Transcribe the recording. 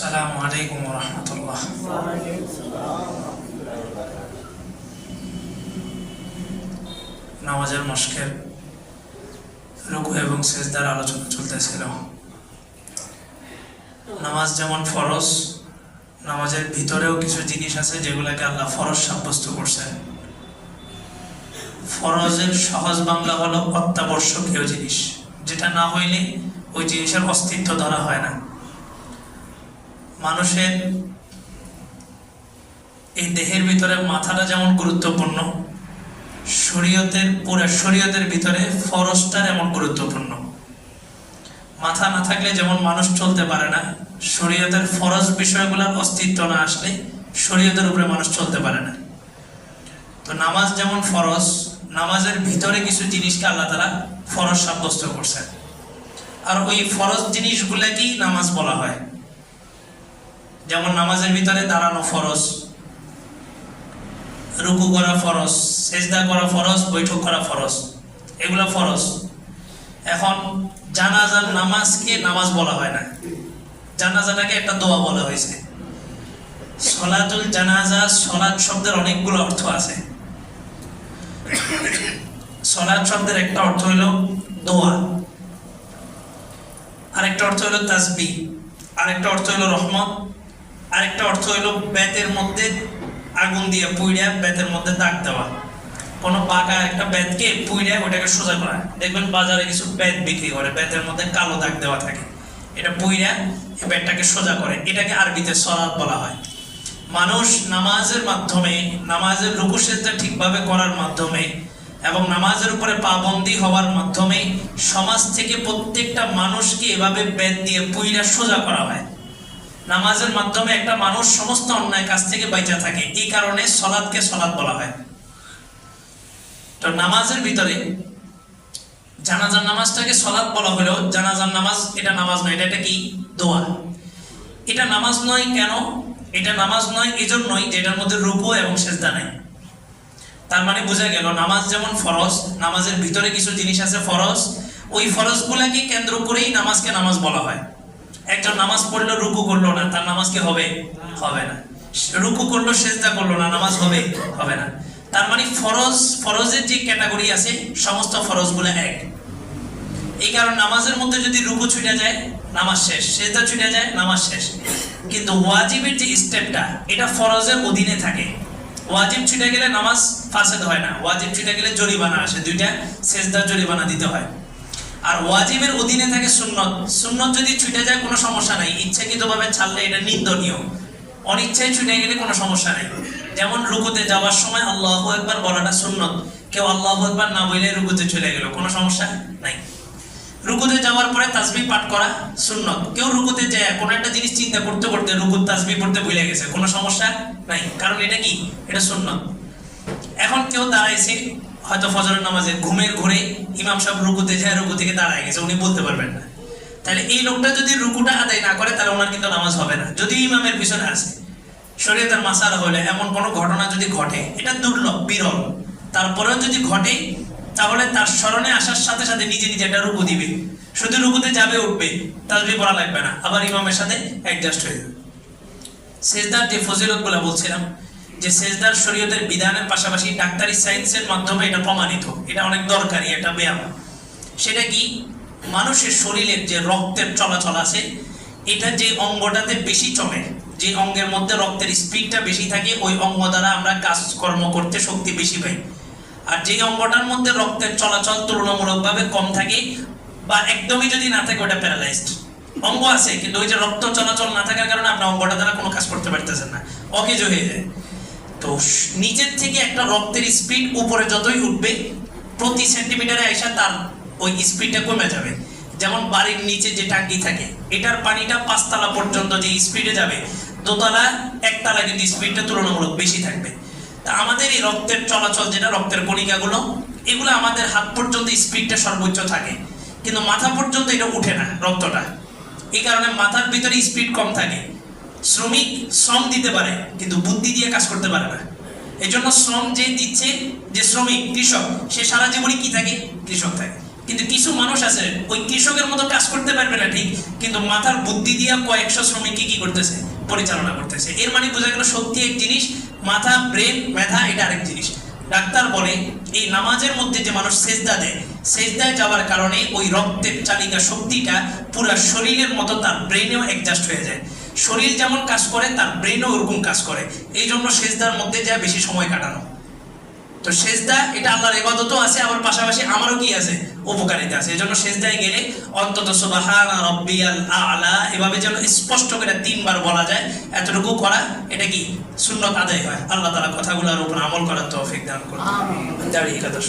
السلام عليكم ورحمة الله নামাজের মস্কের রুকু এবং সেজদার আলোচনা চলতেছিল নামাজ যেমন ফরজ নামাজের ভিতরেও কিছু জিনিস আছে যেগুলোকে আল্লাহ ফরজ সাব্যস্ত করছে ফরজের সহজ বাংলা হলো অত্যাবশ্যকীয় জিনিস যেটা না হইলে ওই জিনিসের অস্তিত্ব ধরা হয় না মানুষের এই দেহের ভিতরে মাথাটা যেমন গুরুত্বপূর্ণ, শরীয়তের পুরো শরীয়তের ভিতরে ফরজটা এমন গুরুত্বপূর্ণ। মাথা না থাকলে যেমন মানুষ চলতে পারে না, শরীয়তের ফরজ বিষয়গুলোর অস্তিত্ব না আসলে শরীয়তের উপরে মানুষ চলতে পারে না। তো নামাজ যেমন ফরজ, নামাজের ভিতরে কিছু জিনিসকে আল্লাহ তারা ফরজ সাব্যস্ত করছেন। আর ওই ফরজ জিনিসগুলাকেই নামাজ বলা হয়। যেমন নামাজের ভিতরে দাঁড়ানো ফরজ, রুকু করা ফরজ, সেজদা করা ফরজ, বৈঠক করা ফরজ, এগুলো ফরজ। এখন জানাজার নামাজকে নামাজ বলা হয় না। জানাজাটাকে একটা দোয়া বলা হয়েছে। সলাতুল জানাজা, সলাৎ শব্দের অনেকগুলো অর্থ আছে। সলাৎ শব্দের একটা অর্থ হইল দোয়া। আরেকটা অর্থ হইল তাসবি আরেকটা অর্থ হইল রহমত। আরেকটা অর্থ হইল বেতের মধ্যে আগুন দিয়ে পুইড়া বেতের মধ্যে দাগ দেওয়া। কোনো পাকা একটা বেতকে পুইড়া ওটাকে সোজা করা। দেখবেন বাজারে কিছু বেত বিক্রি করে, বেতের মধ্যে কালো দাগ দেওয়া থাকে। এটা এই বেতটাকে সোজা করে। এটাকে আরবিতে সলাৎ বলা হয়। মানুষ নামাজের মাধ্যমে, নামাজের রুকুসেজটা ঠিকভাবে করার মাধ্যমে এবং নামাজের উপরে পাবন্দি হওয়ার মাধ্যমে সমাজ থেকে প্রত্যেকটা মানুষকে এভাবে বেদ দিয়ে পুইরা সোজা করা হয়। নামাজের মাধ্যমে একটা মানুষ সমস্ত অন্যায় কাজ থেকে বাইচা থাকে। এই কারণে সলাদকে সলাদ বলা হয়। তো নামাজের ভিতরে জানাজার নামাজটাকে সলাদ বলা হলেও জানাজার নামাজ এটা নামাজ নয়, এটা এটা কি? দোয়া। এটা নামাজ নয় কেন? এটা নামাজ নয় এই জন্যই যে এটার মধ্যে রূপ এবং সেজদা নাই। তার মানে বোঝা গেল, নামাজ যেমন ফরজ, নামাজের ভিতরে কিছু জিনিস আছে ফরজ, ওই ফরজগুলাকে কেন্দ্র করেই নামাজকে নামাজ বলা হয়। একজন নামাজ পড়ল, রুকু করল না, তার নামাজ কি হবে? হবে না। রুকু করল, সেজদা করল না, নামাজ হবে হবে না। তার মানে ফরজ, ফরজের যে ক্যাটাগরি আছে, সমস্ত ফরজগুলো এক। এই কারণ নামাজের মধ্যে যদি রুকু ছুটে যায়, নামাজ শেষ। সেজদা ছুটে যায়, নামাজ শেষ। কিন্তু ওয়াজিবের যে স্টেপটা, এটা ফরজের অধীনে থাকে। ওয়াজিব ছুটে গেলে নামাজ ফাসেদ হয় না। ওয়াজিব ছুটে গেলে জরিমানা আসে। দুইটা সেজদার জরিমানা দিতে হয়। আর ওয়াজিবের অধীনে থাকে সুন্নত। সুন্নত যদি ছুটে যায়, কোনো সমস্যা নাই। ইচ্ছাকৃতভাবে ছাড়লে এটা নিন্দনীয়। অনিচ্ছায় ছুটে গেলে কোনো সমস্যা নাই। যেমন রুকুতে যাওয়ার সময় আল্লাহ একবার বলাটা সুন্নত। কেউ আল্লাহ একবার না বলে রুকুতে চলে গেল, কোনো সমস্যা নাই। রুকুতে যাওয়ার পরে তাসবি পাঠ করা সুন্নত। কেউ রুকুতে যায়, কোনো একটা জিনিস চিন্তা করতে করতে রুকুত তাসবি পড়তে ভুলে গেছে, কোনো সমস্যা নাই। কারণ এটা কি? এটা সুন্নত। এখন কেউ দাঁড়াইছে হয়তো ফজরের নামাজে ঘুমের ঘুরে ইমাম সাহেব রুকুতে যায়, রুকু থেকে দাঁড়ায় গেছে, উনি বলতে পারবেন না। তাহলে এই লোকটা যদি রুকুটা আদায় না করে, তাহলে ওনার কিন্তু নামাজ হবে না। যদি ইমামের পিছনে আসে, শরীয়তের মাসালা হলে এমন কোনো ঘটনা যদি ঘটে, এটা দুর্লভ, বিরল। তারপরেও যদি ঘটে, তাহলে তার স্মরণে আসার সাথে সাথে নিজে নিজে একটা রুকু দিবে। শুধু রুকুতে যাবে, উঠবে তাসবি পড়া লাগবে না। আবার ইমামের সাথে অ্যাডজাস্ট হয়ে যাবে। সেজদার যে ফজিলতগুলো বলছিলাম যে সেজদার শরীয়তের বিধানের পাশাপাশি ডাক্তারি সায়েন্সের মাধ্যমে এটা প্রমাণিত। এটা অনেক দরকারি, এটা ব্যায়াম। সেটা কি? মানুষের শরীরের যে রক্তের চলাচল আছে, এটা যে অঙ্গটাতে বেশি চলে, যে অঙ্গের মধ্যে রক্তের স্পিডটা বেশি থাকে, ওই অঙ্গ দ্বারা আমরা কাজকর্ম করতে শক্তি বেশি পাই। আর যে অঙ্গটার মধ্যে রক্তের চলাচল তুলনামূলকভাবে কম থাকে, বা একদমই যদি না থাকে, ওটা প্যারালাইজড অঙ্গ আছে, কিন্তু ওই যে রক্ত চলাচল না থাকার কারণে আপনার অঙ্গটা দ্বারা কোনো কাজ করতে পারতেছেন না। অকেজ হয়ে যায়। তো নিচের থেকে একটা রক্তের স্পিড উপরে যতই উঠবে, প্রতি সেন্টিমিটারে আইসা তার ওই স্পিডটা কমে যাবে। যেমন বাড়ির নিচে যে টাঙ্কি থাকে, এটার পানিটা পাঁচতলা পর্যন্ত যে স্পিডে যাবে, দোতলা, একতলা কিন্তু স্পিডটা তুলনামূলক বেশি থাকবে। তা আমাদের এই রক্তের চলাচল যেটা, রক্তের কণিকাগুলো, এগুলো আমাদের হাত পর্যন্ত স্পিডটা সর্বোচ্চ থাকে। কিন্তু মাথা পর্যন্ত এটা উঠে না রক্তটা। এই কারণে মাথার ভিতরে স্পিড কম থাকে। শ্রমিক শ্রম দিতে পারে, কিন্তু বুদ্ধি দিয়ে কাজ করতে পারে না। এই জন্য শ্রম যে দিচ্ছে, যে শ্রমিক, কৃষক, সে সারা জীবনই কি থাকে? কৃষক থাকে। কিন্তু কিছু মানুষ আছে, ওই কৃষকের মতো কাজ করতে পারবে না ঠিক, কিন্তু মাথার বুদ্ধি দিয়ে কয়েকশো শ্রমিককে কি করতেছে? পরিচালনা করতেছে। এর মানে বোঝা গেল শক্তি এক জিনিস, মাথা, ব্রেন মেধা এটা আরেক জিনিস। ডাক্তার বলে, এই নামাজের মধ্যে যে মানুষ সেজদা দেয়, সেজদায় যাওয়ার কারণে ওই রক্তের চালিকা শক্তিটা পুরো শরীরের মতো তার ব্রেনেও অ্যাডজাস্ট হয়ে যায়। শরীর যেমন কাজ করে তার ব্রেনও ওরকম কাজ করে। এই জন্য সেজদার মধ্যে যা বেশি সময় কাটানো। তো সেজদা এটা আল্লাহর ইবাদতও আছে আবার পাশাপাশি আমারও কি আছে? উপকারিতা আছে। এজন্য সেজদায় গেলে অন্তত সুবহানা রাব্বিয়াল আলা এভাবে যেন স্পষ্ট করে তিনবার বলা যায় এতটুকু করা এটা কি? সুন্নত আদায় হয়। আল্লাহ তাআলা কথাগুলোর উপর আমল করার তৌফিক দান করুন। দাঁড়িয়ে কথা